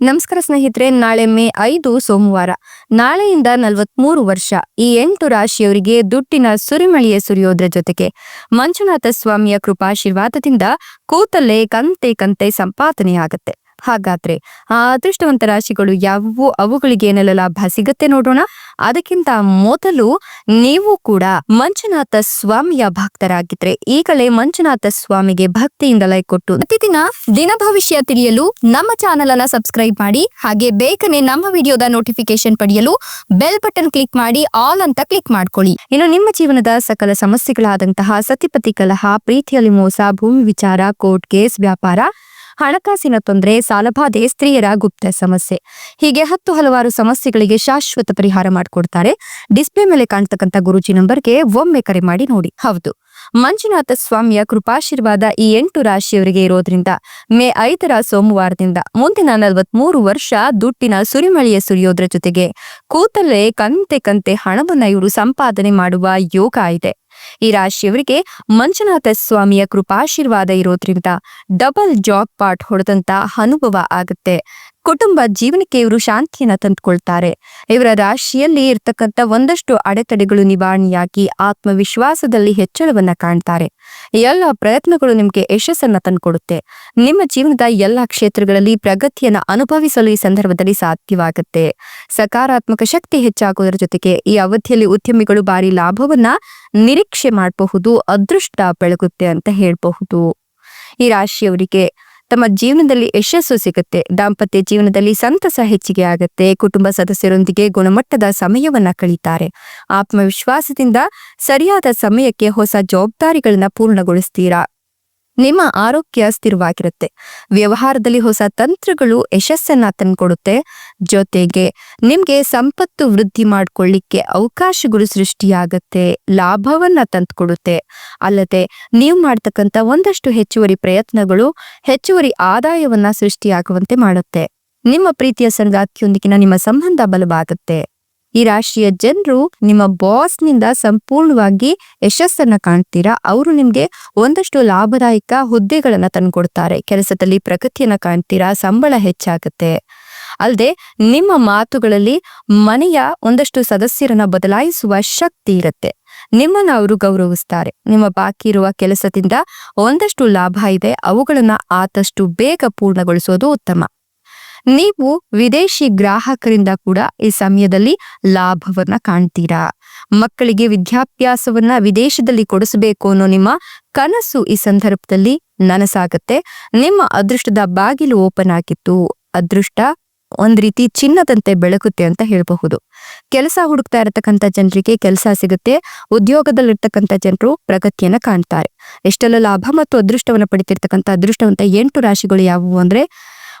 ನಮಸ್ಕಾರ ಸ್ನೇಹಿತರೆ, ನಾಳೆ ಮೇ ಐದು, ಸೋಮವಾರ. ನಾಳೆಯಿಂದ ನಲವತ್ಮೂರು ವರ್ಷ. ಈ ಎಂಟು ರಾಶಿಯವರಿಗೆ ದುಡ್ಡಿನ ಸುರಿಮಳೆಯೇ ಸುರಿಯೋದ್ರ ಜೊತೆಗೆ. ಮಂಜುನಾಥ ಸ್ವಾಮಿಯ ಕೃಪಾಶೀರ್ವಾದದಿಂದ ಕೂತಲ್ಲೇ ಕಂತೆ ಕಂತೆ ಸಂಪಾದನೆಯಾಗತ್ತೆ. ಹಾಗಾದ್ರೆ ಆ ಅದೃಷ್ಟವಂತ ರಾಶಿಗಳು ಯಾವುವು? ಅವುಗಳಿಗೆ ಏನೆಲ್ಲ ಲಾಭ ಸಿಗತ್ತೆ ನೋಡೋಣ. ಅದಕ್ಕಿಂತ ಮೊದಲು ನೀವು ಕೂಡ ಮಂಜುನಾಥ ಸ್ವಾಮಿಯ ಭಕ್ತರಾಗಿದ್ರೆ ಈಗಲೇ ಮಂಜುನಾಥ ಸ್ವಾಮಿಗೆ ಭಕ್ತಿಯಿಂದ ಲೈಕ್ ಕೊಟ್ಟು ಪ್ರತಿದಿನ ದಿನ ಭವಿಷ್ಯ ತಿಳಿಯಲು ನಮ್ಮ ಚಾನೆಲ್ ಅನ್ನ ಸಬ್ಸ್ಕ್ರೈಬ್ ಮಾಡಿ, ಹಾಗೆ ಬೇಗನೆ ನಮ್ಮ ವಿಡಿಯೋದ ನೋಟಿಫಿಕೇಶನ್ ಪಡೆಯಲು ಬೆಲ್ ಬಟನ್ ಕ್ಲಿಕ್ ಮಾಡಿ, ಆಲ್ ಅಂತ ಕ್ಲಿಕ್ ಮಾಡ್ಕೊಳ್ಳಿ. ಇನ್ನು ನಿಮ್ಮ ಜೀವನದ ಸಕಲ ಸಮಸ್ಯೆಗಳಾದಂತಹ ಸತಿಪತಿ ಕಲಹ, ಪ್ರೀತಿಯಲ್ಲಿ ಮೋಸ, ಭೂಮಿ ವಿಚಾರ, ಕೋರ್ಟ್ ಕೇಸ್, ವ್ಯಾಪಾರ ಹಣಕಾಸಿನ ತೊಂದರೆ, ಸಾಲಬಾಧೆ, ಸ್ತ್ರೀಯರ ಗುಪ್ತ ಸಮಸ್ಯೆ. ಹೀಗೆ ಹತ್ತು ಹಲವಾರು ಸಮಸ್ಯೆಗಳಿಗೆ ಶಾಶ್ವತ ಪರಿಹಾರ ಮಾಡಿಕೊಡ್ತಾರೆ. ಡಿಸ್ಪ್ಲೇ ಮೇಲೆ ಕಾಣ್ತಕ್ಕಂಥ ಗುರುಜಿ ನಂಬರ್ಗೆ ಒಮ್ಮೆ ಕರೆ ಮಾಡಿ ನೋಡಿ. ಹೌದು. ಮಂಜುನಾಥ ಸ್ವಾಮಿಯ ಕೃಪಾಶೀರ್ವಾದ ಈ ಎಂಟು ರಾಶಿಯವರಿಗೆ ಇರೋದ್ರಿಂದ ಮೇ ಐದರ ಸೋಮವಾರದಿಂದ ಮುಂದಿನ ನಲವತ್ಮೂರು ವರ್ಷ ದುಡ್ಡಿನ ಸುರಿಮಳೆಯ ಸುರಿಯೋದ್ರ ಜೊತೆಗೆ ಕೂತಲ್ಲೇ ಕಂತೆ ಕಂತೆ ಹಣವನ್ನ ಇವರು ಸಂಪಾದನೆ ಮಾಡುವ ಯೋಗ ಇದೆ. ಈ ರಾಶಿಯವರಿಗೆ ಮಂಜುನಾಥ ಸ್ವಾಮಿಯ ಕೃಪಾಶೀರ್ವಾದ ಇರೋದ್ರಿಂದ ಡಬಲ್ ಜಾಬ್ ಪಾಟ್ ಹೊಡೆದಂತ ಅನುಭವ ಆಗುತ್ತೆ. ಕುಟುಂಬ ಜೀವನಕ್ಕೆ ಇವರು ಶಾಂತಿಯನ್ನ ತಂದುಕೊಳ್ತಾರೆ. ಇವರ ರಾಶಿಯಲ್ಲಿ ಇರ್ತಕ್ಕಂಥ ಒಂದಷ್ಟು ಅಡೆತಡೆಗಳು ನಿವಾರಣೆಯಾಗಿ ಆತ್ಮವಿಶ್ವಾಸದಲ್ಲಿ ಹೆಚ್ಚಳವನ್ನ ಕಾಣ್ತಾರೆ. ಎಲ್ಲ ಪ್ರಯತ್ನಗಳು ನಿಮ್ಗೆ ಯಶಸ್ಸನ್ನ ತಂದುಕೊಡುತ್ತೆ. ನಿಮ್ಮ ಜೀವನದ ಎಲ್ಲಾ ಕ್ಷೇತ್ರಗಳಲ್ಲಿ ಪ್ರಗತಿಯನ್ನ ಅನುಭವಿಸಲು ಈ ಸಂದರ್ಭದಲ್ಲಿ ಸಾಧ್ಯವಾಗುತ್ತೆ. ಸಕಾರಾತ್ಮಕ ಶಕ್ತಿ ಹೆಚ್ಚಾಗುವುದರ ಜೊತೆಗೆ ಈ ಅವಧಿಯಲ್ಲಿ ಉದ್ಯಮಿಗಳು ಭಾರಿ ಲಾಭವನ್ನ ನಿರೀಕ್ಷೆ ಮಾಡಬಹುದು, ಅದೃಷ್ಟ ಬೆಳಗುತ್ತೆ ಅಂತ ಹೇಳಬಹುದು. ಈ ರಾಶಿಯವರಿಗೆ ತಮ್ಮ ಜೀವನದಲ್ಲಿ ಯಶಸ್ಸು ಸಿಗುತ್ತೆ. ದಾಂಪತ್ಯ ಜೀವನದಲ್ಲಿ ಸಂತಸ ಹೆಚ್ಚಿಗೆ ಆಗುತ್ತೆ. ಕುಟುಂಬ ಸದಸ್ಯರೊಂದಿಗೆ ಗುಣಮಟ್ಟದ ಸಮಯವನ್ನ ಕಳೀತಾರೆ. ಆತ್ಮವಿಶ್ವಾಸದಿಂದ ಸರಿಯಾದ ಸಮಯಕ್ಕೆ ಹೊಸ ಜವಾಬ್ದಾರಿಗಳನ್ನ ಪೂರ್ಣಗೊಳಿಸ್ತೀರಾ? ನಿಮ್ಮ ಆರೋಗ್ಯ ಸ್ಥಿರವಾಗಿರುತ್ತೆ. ವ್ಯವಹಾರದಲ್ಲಿ ಹೊಸ ತಂತ್ರಗಳು ಯಶಸ್ಸನ್ನ ತಂದ್ಕೊಡುತ್ತೆ. ಜೊತೆಗೆ ನಿಮ್ಗೆ ಸಂಪತ್ತು ವೃದ್ಧಿ ಮಾಡ್ಕೊಳ್ಳಿಕ್ಕೆ ಅವಕಾಶಗಳು ಸೃಷ್ಟಿಯಾಗತ್ತೆ. ಲಾಭವನ್ನ ತಂದ್ಕೊಡುತ್ತೆ. ಅಲ್ಲದೆ ನೀವು ಮಾಡ್ತಕ್ಕಂಥ ಒಂದಷ್ಟು ಹೆಚ್ಚುವರಿ ಪ್ರಯತ್ನಗಳು ಹೆಚ್ಚುವರಿ ಆದಾಯವನ್ನ ಸೃಷ್ಟಿಯಾಗುವಂತೆ ಮಾಡುತ್ತೆ. ನಿಮ್ಮ ಪ್ರೀತಿಯ ಸಂಗಾತಿಯೊಂದಿಗಿನ ನಿಮ್ಮ ಸಂಬಂಧ ಬಲವಾಗುತ್ತೆ. ಈ ರಾಶಿಯ ಜನರು ನಿಮ್ಮ ಬಾಸ್ನಿಂದ ಸಂಪೂರ್ಣವಾಗಿ ಯಶಸ್ಸನ್ನ ಕಾಣ್ತೀರಾ? ಅವರು ನಿಮ್ಗೆ ಒಂದಷ್ಟು ಲಾಭದಾಯಕ ಹುದ್ದೆಗಳನ್ನ ತಂದ್ಕೊಡ್ತಾರೆ. ಕೆಲಸದಲ್ಲಿ ಪ್ರಗತಿಯನ್ನ ಕಾಣ್ತೀರಾ? ಸಂಬಳ ಹೆಚ್ಚಾಗುತ್ತೆ. ಅಲ್ಲದೆ ನಿಮ್ಮ ಮಾತುಗಳಲ್ಲಿ ಮನೆಯ ಒಂದಷ್ಟು ಸದಸ್ಯರನ್ನ ಬದಲಾಯಿಸುವ ಶಕ್ತಿ ಇರುತ್ತೆ. ನಿಮ್ಮನ್ನ ಅವರು ಗೌರವಿಸ್ತಾರೆ. ನಿಮ್ಮ ಬಾಕಿ ಇರುವ ಕೆಲಸದಿಂದ ಒಂದಷ್ಟು ಲಾಭ ಇದೆ. ಅವುಗಳನ್ನ ಆದಷ್ಟು ಬೇಗ ಪೂರ್ಣಗೊಳಿಸೋದು ಉತ್ತಮ. ನೀವು ವಿದೇಶಿ ಗ್ರಾಹಕರಿಂದ ಕೂಡ ಈ ಸಮಯದಲ್ಲಿ ಲಾಭವನ್ನ ಕಾಣ್ತೀರಾ? ಮಕ್ಕಳಿಗೆ ವಿದ್ಯಾಭ್ಯಾಸವನ್ನ ವಿದೇಶದಲ್ಲಿ ಕೊಡಿಸಬೇಕು ಅನ್ನೋ ನಿಮ್ಮ ಕನಸು ಈ ಸಂದರ್ಭದಲ್ಲಿ ನನಸಾಗತ್ತೆ. ನಿಮ್ಮ ಅದೃಷ್ಟದ ಬಾಗಿಲು ಓಪನ್ ಆಗಿತ್ತು. ಅದೃಷ್ಟ ಒಂದ್ ರೀತಿ ಚಿನ್ನದಂತೆ ಬೆಳಕುತ್ತೆ ಅಂತ ಹೇಳಬಹುದು. ಕೆಲಸ ಹುಡುಕ್ತಾ ಇರತಕ್ಕಂತ ಜನರಿಗೆ ಕೆಲಸ ಸಿಗುತ್ತೆ. ಉದ್ಯೋಗದಲ್ಲಿರ್ತಕ್ಕಂಥ ಜನರು ಪ್ರಗತಿಯನ್ನ ಕಾಣ್ತಾರೆ. ಎಷ್ಟೆಲ್ಲ ಲಾಭ ಮತ್ತು ಅದೃಷ್ಟವನ್ನ ಪಡಿತಿರ್ತಕ್ಕಂಥ ಅದೃಷ್ಟವಂತ ಎಂಟು ರಾಶಿಗಳು ಯಾವುವು ಅಂದ್ರೆ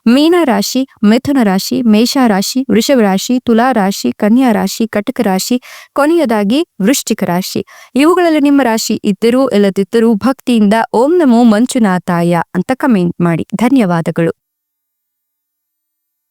ಮೀನ ರಾಶಿ, ಮಿಥುನ ರಾಶಿ, ಮೇಷ ರಾಶಿ, ವೃಷಭ ರಾಶಿ, ತುಲಾ ರಾಶಿ, ಕನ್ಯಾ ರಾಶಿ, ಕಟಕ ರಾಶಿ, ಕೊನೆಯದಾಗಿ ವೃಶ್ಚಿಕ ರಾಶಿ. ಇವುಗಳಲ್ಲಿ ನಿಮ್ಮ ರಾಶಿ ಇದ್ದರೂ ಇಲ್ಲದಿದ್ದರೂ ಭಕ್ತಿಯಿಂದ ಓಂ ನಮೋ ಮಂಜುನಾಥಾಯ ಅಂತ ಕಮೆಂಟ್ ಮಾಡಿ. ಧನ್ಯವಾದಗಳು.